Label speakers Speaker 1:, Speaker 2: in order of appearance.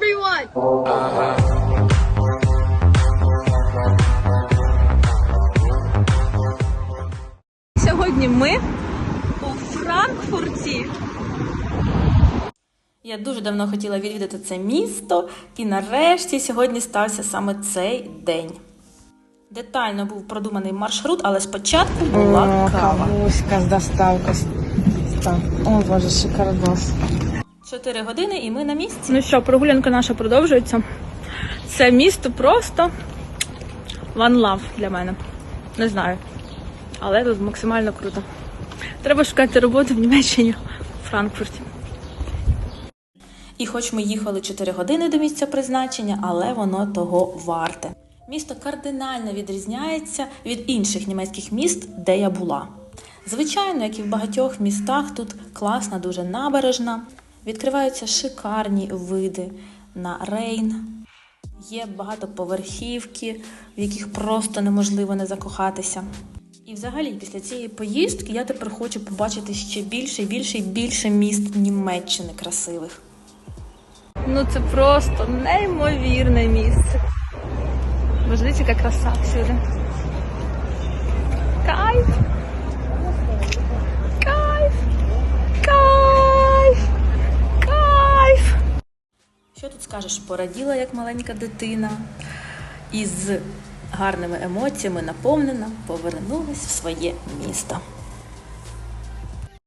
Speaker 1: everyone!
Speaker 2: Сьогодні ми у Франкфурті. Я дуже давно хотіла відвідати це місто, і нарешті сьогодні стався саме цей день. Детально був продуманий маршрут, але спочатку була
Speaker 3: О,
Speaker 2: кава.
Speaker 3: кавуська з доставкою. Так. О, боже, шикардос.
Speaker 2: Чотири години і ми на місці.
Speaker 4: Ну що, прогулянка наша продовжується. Це місто просто one love для мене. Не знаю. Але тут максимально круто. Треба шукати роботу в Німеччині, у Франкфурті.
Speaker 2: І хоч ми їхали 4 години до місця призначення, але воно того варте. Місто кардинально відрізняється від інших німецьких міст, де я була. Звичайно, як і в багатьох містах, тут класна дуже набережна, відкриваються шикарні види на Рейн. Є багатоповерхівки, в яких просто неможливо не закохатися. І взагалі, після цієї поїздки я тепер хочу побачити ще більше більше і більше міст Німеччини красивих.
Speaker 4: Ну це просто неймовірне місце. Боже, яка краса всюди.
Speaker 2: Скажеш? Пораділа як маленька дитина, і з гарними емоціями наповнена повернулась в своє місто.